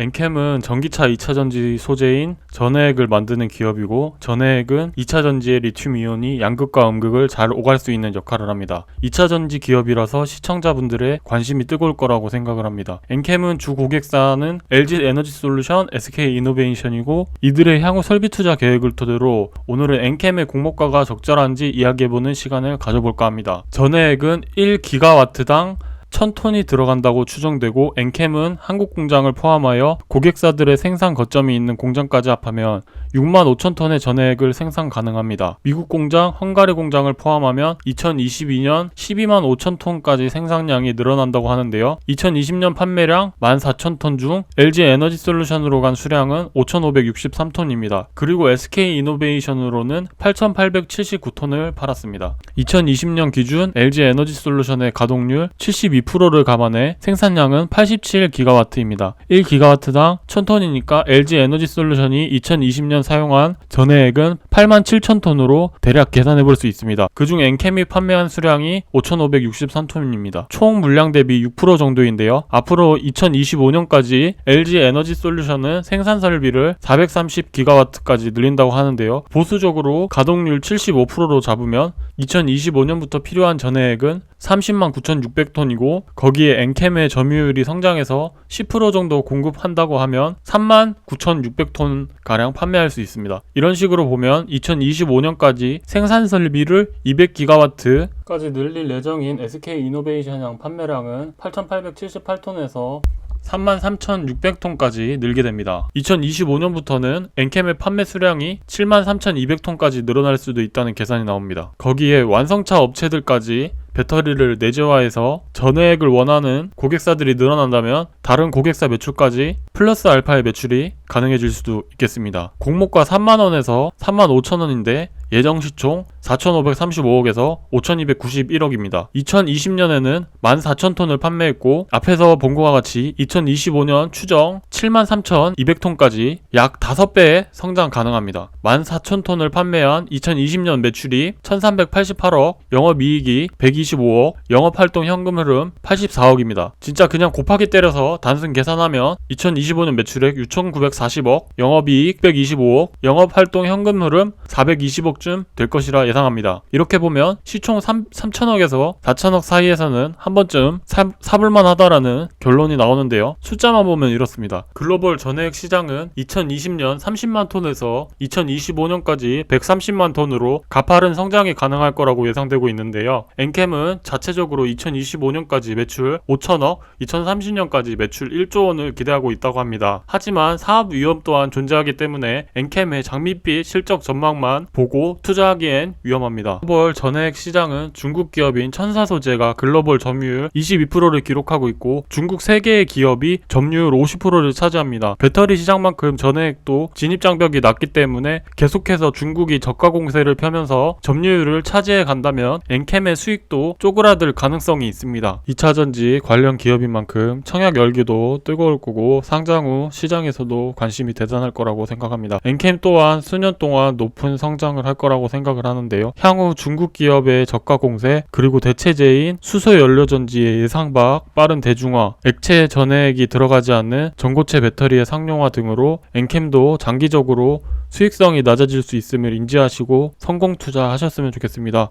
엔캠은 전기차 2차전지 소재인 전해액을 만드는 기업이고 전해액은 2차전지의 리튬이온이 양극과 음극을 잘 오갈 수 있는 역할을 합니다. 2차전지 기업이라서 시청자분들의 관심이 뜨거울 거라고 생각을 합니다. 엔캠은 주 고객사는 LG 에너지 솔루션, SK 이노베이션이고 이들의 향후 설비 투자 계획을 토대로 오늘은 엔캠의 공모가가 적절한지 이야기해보는 시간을 가져볼까 합니다. 전해액은 1기가와트당 1000톤이 들어간다고 추정되고 엔캠은 한국 공장을 포함하여 고객사들의 생산 거점이 있는 공장까지 합하면 6만 5천 톤의 전해액을 생산 가능합니다. 미국 공장, 헝가리 공장을 포함하면 2022년 12만 5천 톤까지 생산량이 늘어난다고 하는데요. 2020년 판매량 1만 4천 톤중 LG 에너지 솔루션으로 간 수량은 5,563톤입니다. 그리고 SK 이노베이션으로는 8,879톤을 팔았습니다. 2020년 기준 LG 에너지 솔루션의 가동률 72%를 감안해 생산량은 87기가와트입니다. 1기가와트당 1000톤이니까 LG 에너지 솔루션이 2020년 사용한 전해액은 8만 7천 톤으로 대략 계산해 볼 수 있습니다. 그중 엔캠이 판매한 수량이 5,563톤입니다. 총 물량 대비 6% 정도인데요. 앞으로 2025년까지 LG 에너지 솔루션은 생산 설비를 430기가와트까지 늘린다고 하는데요. 보수적으로 가동률 75%로 잡으면 2025년부터 필요한 전해액은 30만 9,600톤이고 거기에 엔캠의 점유율이 성장해서 10% 정도 공급한다고 하면 3만 9,600톤 가량 판매할 수 있습니다. 이런 식으로 보면 2025년까지 생산 설비를 200기가와트 까지 늘릴 예정인 SK 이노베이션형 판매량은 8,878톤에서 33,600톤까지 늘게 됩니다. 2025년부터는 엔캠의 판매 수량이 73,200톤까지 늘어날 수도 있다는 계산이 나옵니다. 거기에 완성차 업체들까지 배터리를 내재화해서 전해액을 원하는 고객사들이 늘어난다면 다른 고객사 매출까지 플러스 알파의 매출이 가능해질 수도 있겠습니다. 공모가 3만원에서 3만 5천원인데 예정 시총 4,535억에서 5,291억입니다. 2020년에는 14,000톤을 판매했고 앞에서 본 것과 같이 2025년 추정 73,200톤까지 약 5배의 성장 가능합니다. 14,000톤을 판매한 2020년 매출이 1,388억, 영업이익이 125억, 영업활동 현금 흐름 84억입니다. 진짜 그냥 곱하기 때려서 단순 계산하면 2025년 매출액 6,940 억, 영업이익 125억, 영업활동 현금 흐름 420억쯤 될 것이라 예상합니다. 이렇게 보면 시총 3, 3천억에서 4천억 사이에서는 한 번쯤 사, 사볼만 하다라는 결론이 나오는데요. 숫자만 보면 이렇습니다. 글로벌 전해액 시장은 2020년 30만 톤에서 2025년까지 130만 톤으로 가파른 성장이 가능할 거라고 예상되고 있는데요. 엔캠은 자체적으로 2025년까지 매출 5천억, 2030년까지 매출 1조 원을 기대하고 있다고 합니다. 하지만 사업 위험 또한 존재하기 때문에 엔캠의 장밋빛 실적 전망만 보고 투자하기엔 위험합니다. 글로벌 전해액 시장은 중국 기업인 천사소재가 글로벌 점유율 22%를 기록하고 있고 중국 3개의 기업이 점유율 50%를 차지합니다. 배터리 시장만큼 전해액도 진입 장벽이 낮기 때문에 계속해서 중국이 저가 공세를 펴면서 점유율을 차지해 간다면 엔캠의 수익도 쪼그라들 가능성이 있습니다. 2차전지 관련 기업인 만큼 청약 열기도 뜨거울 거고 상장 후 시장에서도 관심이 대단할 거라고 생각합니다. 엔캠 또한 수년 동안 높은 성장을 할 거라고 생각을 하는데요. 향후 중국 기업의 저가 공세 그리고 대체제인 수소 연료 전지의 예상 밖 빠른 대중화, 액체 전해액이 들어가지 않는 전고체 배터리의 상용화 등으로 엔캠도 장기적으로 수익성이 낮아질 수 있음을 인지하시고 성공 투자하셨으면 좋겠습니다.